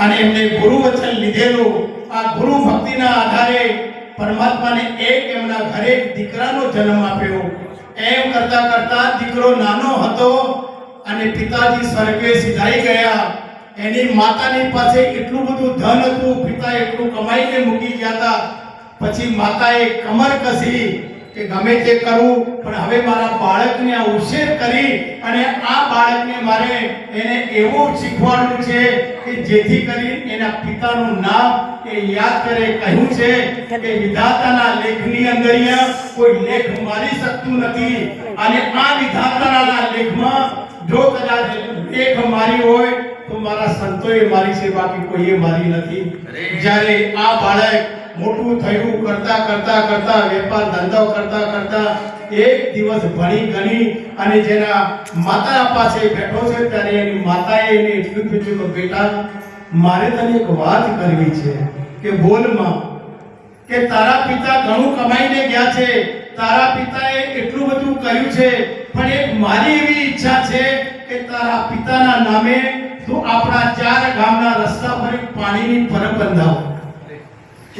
અને એમને ગુરુ વચન લીધેલું. આ ગુરુ ભક્તિના આધારે પરમાત્માને એક એમના ઘરે દીકરાનો જન્મ આપ્યો. એમ કરતા કરતા દીકરો નાનો હતો અને પિતાજી સ્વર્ગે સિધાઈ ગયા. એની માતાની પાસે એટલું બધું ધન હતું પિતા એટલું કમાઈને મૂકી ગયા હતા. પછી માતાએ કમર કસી કે ગમે તે કરું, પણ હવે મારા બાળકને આ ઉછેર કરી અને આ બાળકને મારે એને એવું શીખવાડવું છે કે જેથી કરી એના પિતાનું નામ એ યાદ કરે. કહ્યું છે કે વિધાતાના લેખની અંદર કોઈ લેખ મારી શકતું નથી અને આ વિધાતાના લેખમાં જો કદાચ લેખ મારી હોય તો મારા સંતોએ મારી છે બાકી કોઈએ મારી નથી. જ્યારે આ બાળક મોટું થયું, કરતા કરતા કરતા, વેપાર ધંધો કરતા કરતા એક દિવસ ભણી, ગણી અને જેના માતા પાસે બેઠો છે ત્યારે એની માતાએ એને એટલું કીધું કે, બેટા, મારે તને એક વાત કરવી છે કે બોલમાં કે તારા પિતા ઘણું કમાઈને ગયા છે, તારા પિતાએ એટલું બધું કર્યું છે, પણ એક મારી એવી ઈચ્છા છે કે તારા પિતાના નામે તું આપણા ચાર ગામના રસ્તા પર પાણીની પરબ બંધાવ.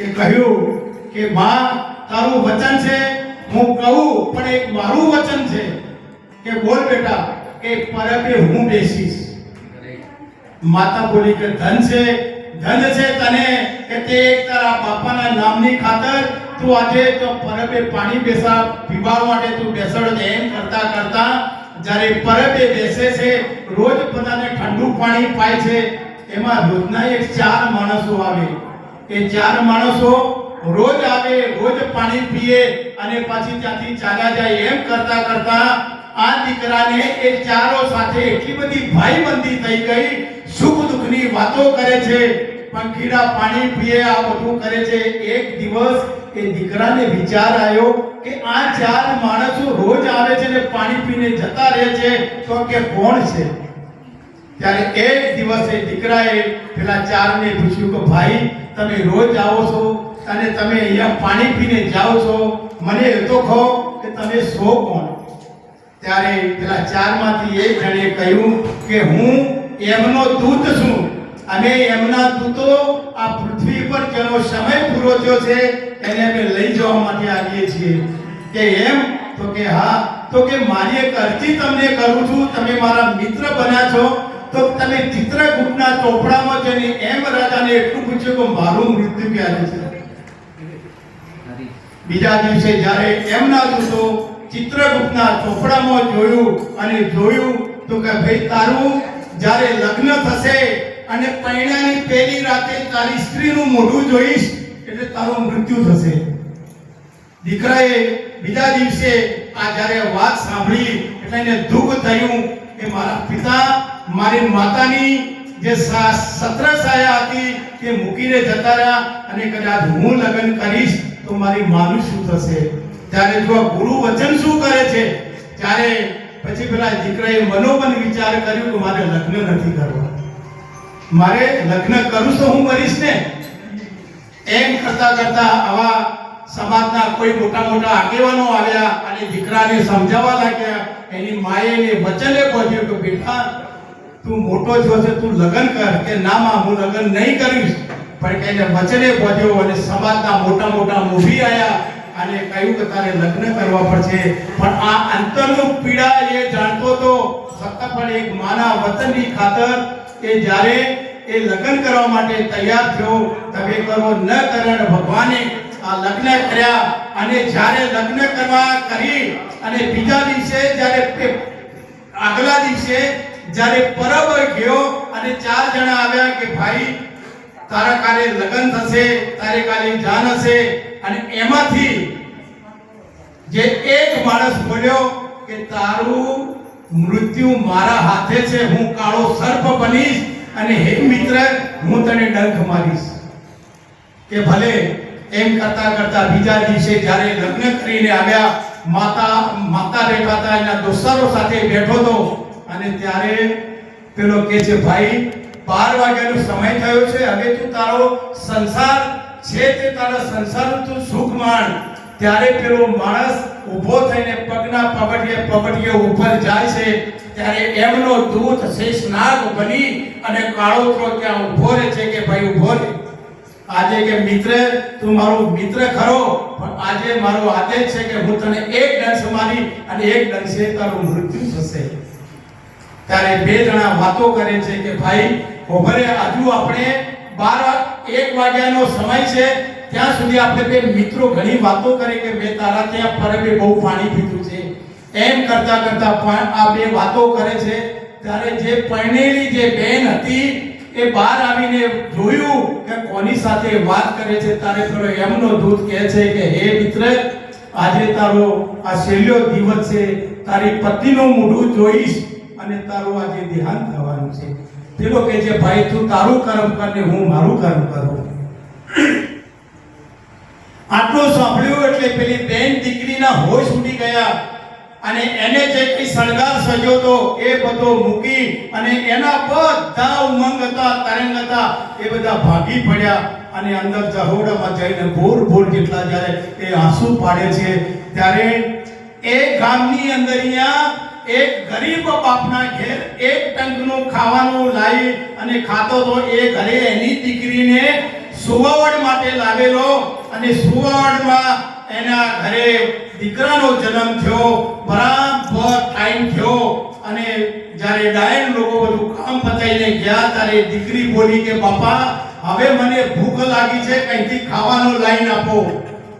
કે કહ્યું કે માં, તારું વચન છે, હું કહું, પણ એક મારું વચન છે, કે બોલ બેટા, કે પરબે હું બેસીશ. માતા બોલી કે ધન છે ધન છે તને, કે તે એક તારા બાપાના નામની ખાતર તું આજે તો પરબે પાણી બેસા પીવા માટે તું બેસડ એમ કરતા કરતા જ્યારે પરબે બેસે છે, રોજ બધાને ઠંડુ પાણી પાય છે, એમાં રોજના એક ચાર માણસો આવે. એ ચાર માણસો રોજ આવે, રોજ પાણી પીએ અને પછી ત્યાંથી ચાલ્યા જાય એમ કરતા કરતા આ દીકરાને એ ચારો સાથે એટલી બધી ભાઈબંધી થઈ ગઈ સુખ દુઃખની વાતો કરે છે પંખીડા પાણી પીએ, આ બધું કરે છે. એક દિવસ એ દીકરાને વિચાર આવ્યો કે આ ચાર માણસો રોજ આવે છે ને પાણી પીને જતા રહે છે, તો કે કોણ છે? ત્યારે એક દિવસે દીકરાએ પેલા ચારને પૂછ્યું કે, ભાઈ, તમે રોજ આવો છો અને તમે અહીંયા પાણી પીને જાઓ છો? મને એ તો કહો કે તમે સો કોણ? ત્યારે પેલા ચારમાંથી એક જણે કહ્યું કે, હું એમનો દૂત છું અને એમના દૂતો આ પૃથ્વી પર જેનો સમય પૂરો થયો છે એને અમે લઈ જવા માટે આવીએ છીએ. કે એમ? તો કે, હા. તો કે, મારી એક અરજી તમને કરું છું. તમે મારા મિત્ર બન્યા છો તો તને ચિત્રગુપ્તના ચોપડામાં જઈને એમ રાજાને એટલું પૂછ્યું કે મારું મૃત્યુ ક્યારે છે બીજા દિવસે જ્યારે એમના દૂતો ચિત્રગુપ્તના ચોપડામાં જોયું અને જોયું તો કે ભાઈ તારું જ્યારે લગ્ન થશે અને પૈણાની પહેલી રાતે તારી સ્ત્રીનું મોઢું જોઈશ, એટલે તારું મૃત્યુ થશે. દીકરાએ બીજા દિવસે આ જ્યારે વાત સાંભળી, એટલે એને દુઃખ થયું કે મારા પિતા મારી માતાની જે સત્ર સાયા હતી તે મૂકીને જતા રહ્યા અને કદાચ હું લગ્ન કરીશ તો મારી માનું શું થશે? ત્યારે જો ગુરુ વચન શું કરે છે? ત્યારે પછી પેલા દીકરાએ મનોમન વિચાર કર્યો કે મારે લગ્ન નથી કરવા. મારે લગ્ન કરું તો હું કરીશ ને? એમ કરતા કરતા આવા સમાજના કોઈ મોટા મોટા આગેવાનો આવ્યા અને દીકરાને સમજાવવા લાગ્યા. એની માએ વચને કહ્યું કે બેટા તું મોટો છો છે તું લગ્ન કર. કે ના માં, હું લગ્ન નહીં કરીશ. પણ કે એને વચને પહોંચ્યો અને સમાજના મોટા મોટા મૂવી આવ્યા અને કહ્યું કે તારે લગ્ન કરવા પડશે. પણ આ અંતરનું પીડા એ જાણતો તો છતાં પણ એક માના વતનની ખાતર એ જ્યારે એ લગ્ન કરવા માટે તૈયાર થયો, તમે કરો ન કરણ ભગવાને આ લગ્ન કર્યા. અને જ્યારે લગ્ન કરવા કરી, અને બીજા દિવસે જ્યારે આગલા દિવસે જ્યારે પરબ ગયો અને ચાર જણા આવ્યા કે ભાઈ, તારા કાલે લગ્ન થશે, તારે કાલે જાન હશે, અને એમાંથી જે એક માણસ બોલ્યો કે તારું મૃત્યુ મારા હાથે છે, હું કાળો સર્પ બનીશ અને હે મિત્ર, હું તને ડંખ મારીશ. કે ભલે એમ કરતા કરતા બીજા દિવસે જ્યારે લગ્ન કરીને આવ્યા, માતા માતા બેઠા એના દોસ્તારો સાથે બેઠો હતો અને ત્યારે પેલો કે છે, ભાઈ, બાર વાગ્યાનો સમય થયો છે, હવે તું તારો સંસાર છે તે તારા સંસારનું તું સુખ માણ ત્યારે પેલો માણસ ઊભો થઈને પગના પગથિયે પગથિયે ઉપર જાય છે, ત્યારે એમનો દૂત શેષનાગ બની અને કાળોતરો ત્યાં ઊભો રહે છે કે, ભાઈ, ઊભો રહે. આજે કે, મિત્ર, તું મારો મિત્ર ખરો, પણ આજે મારો આદેશ છે કે હું તને એક ડંસ મારી અને એક દંશે તારું મૃત્યુ થશે. ત્યારે બે જણા વાતો કરે છે કે ભાઈ ઓભરે હજુ આપણે બાર એક વાગ્યાનો સમય છે, ત્યાં સુધી આપણે બે મિત્રો ઘણી વાતો કરી કે મેં તારા ત્યાં પરબે બહુ પાણી પીધું છે. એમ કરતા કરતા પણ આ બે વાતો કરે છે. ત્યારે જે પરણેલી જે બેન હતી, એ બહાર આવીને જોયું કે કોની સાથે વાત કરે છે. તારે પેલો એમનો દૂત કહે છે કે, હે મિત્ર, આજે તારો આ છેલ્લો દિવસ છે. તારી પત્નીનું મોઢું જોઈશ. અને તારું આજે ધ્યાન થવાનું છે. પેલો કે છે, ભાઈ, તું તારું કર્મ કર હું મારું કર્મ કરું. આટલું સાંભળ્યું એટલે પેલી બેન દીકરીના હોશ ઉડી ગયા અને એને જે કઈ શણગાર સજ્યો તો એ બધો મૂકી અને એના બધા ઉમંગ હતા, તરંગ હતા, એ બધા ભાગી પડ્યા અને અંદર જહોડામાં જઈને ભોર ભોર જેટલા જ્યારે એ આંસુ પાડે છે, ત્યારે એ ગામની અંદર અહીંયા એક ગરીબ બાપના ઘેર એક ટંકનું ખાવાનું લાવી અને ખાતો તો એ ઘરે એની દીકરીને સુવાવડ માટે લાવેલો અને સુવાવડમાં એના ઘરે દીકરાનો જન્મ થયો, બરાબર ટાઈમ થયો. અને જ્યારે ડાયન લોકો બધું કામ પતાઈને ગયા, ત્યારે દીકરી બોલી કે, બાપા, હવે મને ભૂખ લાગી છે, કંઈથી ખાવાનું લાઈન આપો.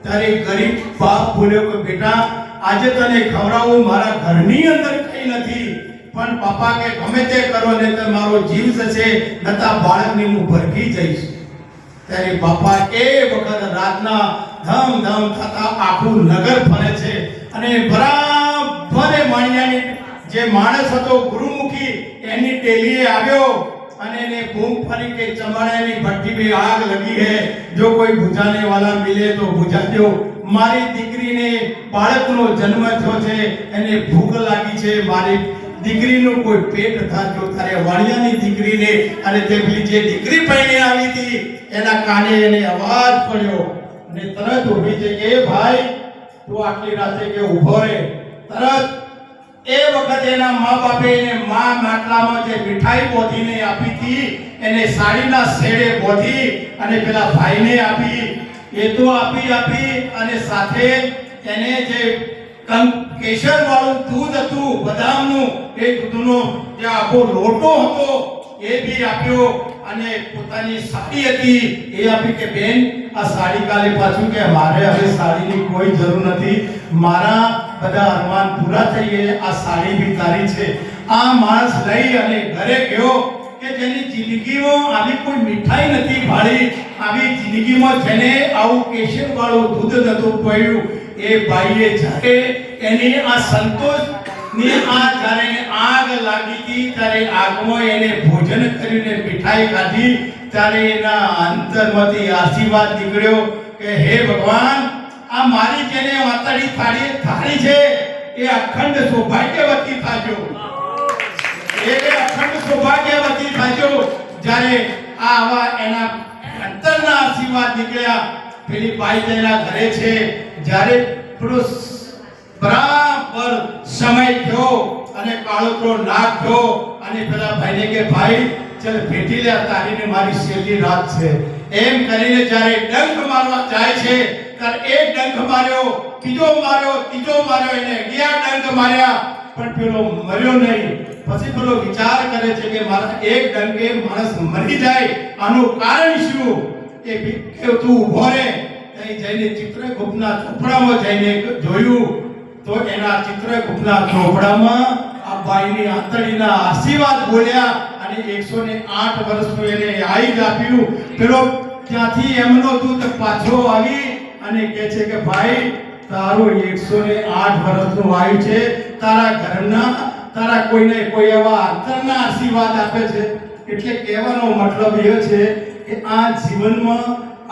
ત્યારે ગરીબ બાપ બોલ્યો કે, બેટા આજે તને ખવડાવું મારા ઘરની અંદર કઈ નથી, પણ પપ્પા કે ગમે તે કરો ને તો મારો જીવ જશે નતા બાળકની હું ભરખી જઈશ. ત્યારે બાપા એ વખત રાતના ધમ ધમ થતા આખું નગર ફરે છે. અને બરાબર માણિયાની જે માણસ હતો, ગુરુમુખી, એની ટેલીએ આવ્યો અને એને બૂમ ફરી કે ચમાડાની ભઠ્ઠી બે આગ લગી હે. જો કોઈ બુજાને વાલા મિલે તો બુજા દો મારી દીકરીને બાળકનો જન્મ થયો છે, એને ભૂખ લાગી છે, મારી દીકરીનું કોઈ પેટ થાક્યો ત્યારે વાણિયાની દીકરીને અને તે પેલી જે દીકરી પહેલી આવી હતી, એના કાને એને અવાજ પડ્યો અને તરત ઊભી થઈ કે ભાઈ, તું આટલી રાતે કે ઊભો રહે તરત એ વખતે એના મા બાપે એને મા માટલામાં જે મીઠાઈ બોધીને આપી હતી, એને સાડીના શેડે બોધી અને પેલા ભાઈને આપી એ તો આપી આપી અને સાથે એને જે કેસર વાળું દૂધ હતું, બદામનું, એ દૂધનો જે આખો લોટો હતો, એ બી આપ્યો અને પોતાની સાડી હતી, એ આપી કે, બેન, આ સાડી કાલે પાછું કે, મારે હવે સાડીની કોઈ જરૂર નથી. મારા બધા અરમાન પૂરા થઈ ગયા આ સાડી બી તારી છે. આ માણસ લઈ અને ઘરે ગયો. કે જેની જિંદગીમાં આવી કોઈ મીઠાઈ નથી ભાળી આવી જિંદગીમાં જેને આવું કેસર વાળું દૂધ નતું પડ્યું, એ ભાઈએ જ્યારે એની આ સંતોષની આ જ્યારે આગ લાગી હતી, ત્યારે આગમાં એને ભોજન કરીને મીઠાઈ ખાધી, ત્યારે એના અંતરમાંથી આશીર્વાદ નીકળ્યો કે, હે ભગવાન, આ મારી જેને વાતડી થાળી થાળી છે, એ અખંડ સૌભાગ્યવતી થાજો. એ અખંડ સૌભાગ્યવતી થજો જ્યારે આ આવા એના અંતરના આશીર્વાદ નીકળ્યા, પેલી ભાઈ તેના ઘરે છે. જ્યારે પેલો બરાબર સમય થયો અને કાળોતરો નાક થયો અને પેલા ભાઈને કે, ભાઈ, ચાલ ભેટી લે તારીને મારી છેલ્લી રાત છે. એમ કરીને જ્યારે ડંખ મારવા જાય છે, ત્યારે એક ડંખ માર્યો, બીજો માર્યો, ત્રીજો માર્યો, એને અગિયાર ડંખ માર્યા. પણ પેલો મર્યો નહીં. પછી પેલો વિચાર કરે છે કે મારા એક ડંકે માણસ મરી જાય. આનું કારણ શું? એ ભીખે તું ઊભો રહે ત્યાં જઈને ચિત્રગુપ્તના ચોપડામાં જઈને જોયું. તો એના ચિત્રગુપ્તના ચોપડામાં આ બાઈની આંતળીના આશીર્વાદ બોલ્યા અને 108 વર્ષનું એને આયુષ આપ્યું. પેલો ત્યાંથી એમનો દૂત પાછો આવી અને કહે છે કે, ભાઈ, તારું 108 વર્ષનું આયુ છે. તારા ઘરના, તારા કોઈને કોઈ એવા અંતરના આશીર્વાદ આપે છે? એટલે કહેવાનો મતલબ એ છે કે આ જીવનમાં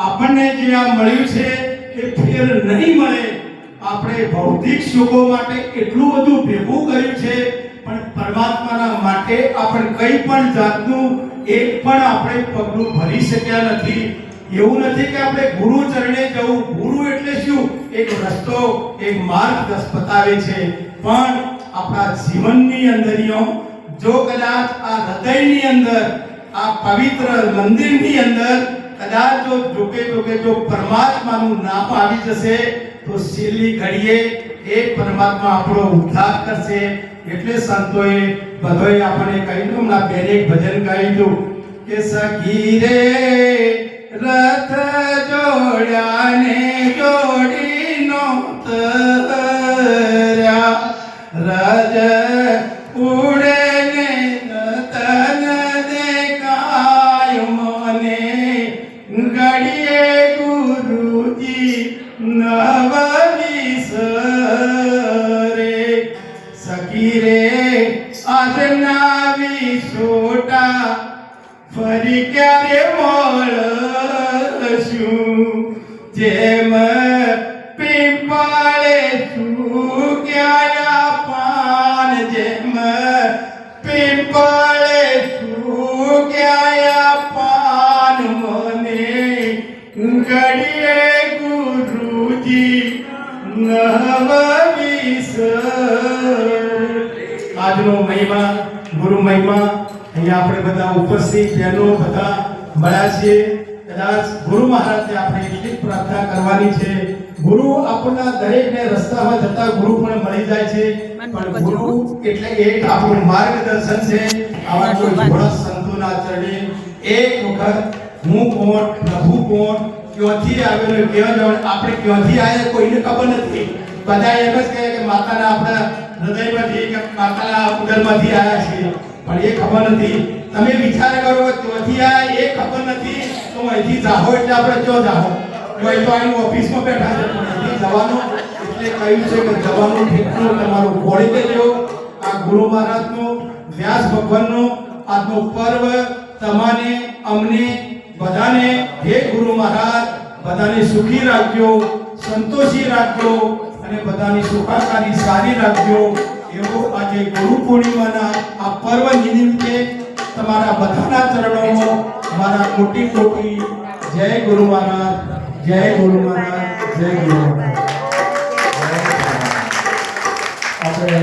આપણને જે આ મળ્યું છે, એ ફેર નહીં મળે. આપણે ભૌતિક સુખો માટે એટલું બધું ભેગું કર્યું છે, પણ પરમાત્માના માટે આપણે કંઈ પણ જાતનું એક પણ આપણે પગલું ભરી શક્યા નથી. એવું નથી કે આપણે ગુરુ ચરણે જવું. ગુરુ એટલે શું? એક રસ્તો, એક માર્ગ બતાવે છે. પણ આપણા જીવનની અંદરનો જો કદાચ આ હૃદયની અંદર, આ પવિત્ર મંદિરની અંદર કદાચ જો જોકે જોકે જો પરમાત્માનું નામ આવી જશે, તો છેલ્લી ઘડીએ એ પરમાત્મા આપણો ઉદ્ધાર કરશે. એટલે સંતોએ બધોએ આપણને કહ્યું, હમણાં બેને એક ભજન ગાયું કે સખી રે રથ જોડ્યા ને જોડી નો તર્યા રજ ઉડે બધા બહેનો બધા મળ્યા છીએ. કદાચ ગુરુ મહારાજને આપણે એટલી પ્રાર્થના કરવાની છે. ગુરુ આપણના દરેકને રસ્તામાં જતા ગુરુ પણ મળી જાય છે. પણ ગુરુ એટલે એક આપણું માર્ગદર્શન છે. આવા કોઈ ઘોડા સંતોના ચરણે એક વખત હું કોણ પ્રભુ કોણ ક્યાંથી આવેલો કેવા જવાનું આપણે ક્યાંથી આવ્યા કોઈને ખબર નથી. બધા એમ જ કહે કે માતાના આપણા હૃદયમાંથી કે માતાના ઉદરમાંથી આવ્યા છીએ. પણ એ ખબર નથી તમે વિચાર કરો ત્યાંથી આ એ ખબર નથી. તો અહીંથી જાહો એટલે આપણે ક્યાં જાહો. કોઈ તો અહીં ઓફિસમાં બેઠા છે, પણ અહીંથી જવાનું. એટલે કહ્યું છે કે જવાનું ઠેકણું તમારું ખોળી દેજો આ ગુરુ મહારાજનું, વ્યાસ ભગવાનનો, આજનો પર્વ તમાને, અમને બધાને, હે ગુરુ મહારાજ, બધાને સુખી રાખજો, સંતોષી રાખજો અને બધાની સુખાકારી સારી રાખજો. એવો આજે ગુરુ પૂર્ણિમાના આ પર્વ નિમિત્તે તમારા બધાના ચરણોમાં મારા કોટી કોટી જય ગુરુ મહારાજ, જય ગુરુ મહારાજ, જય ગુરુ મહારાજ. આપણે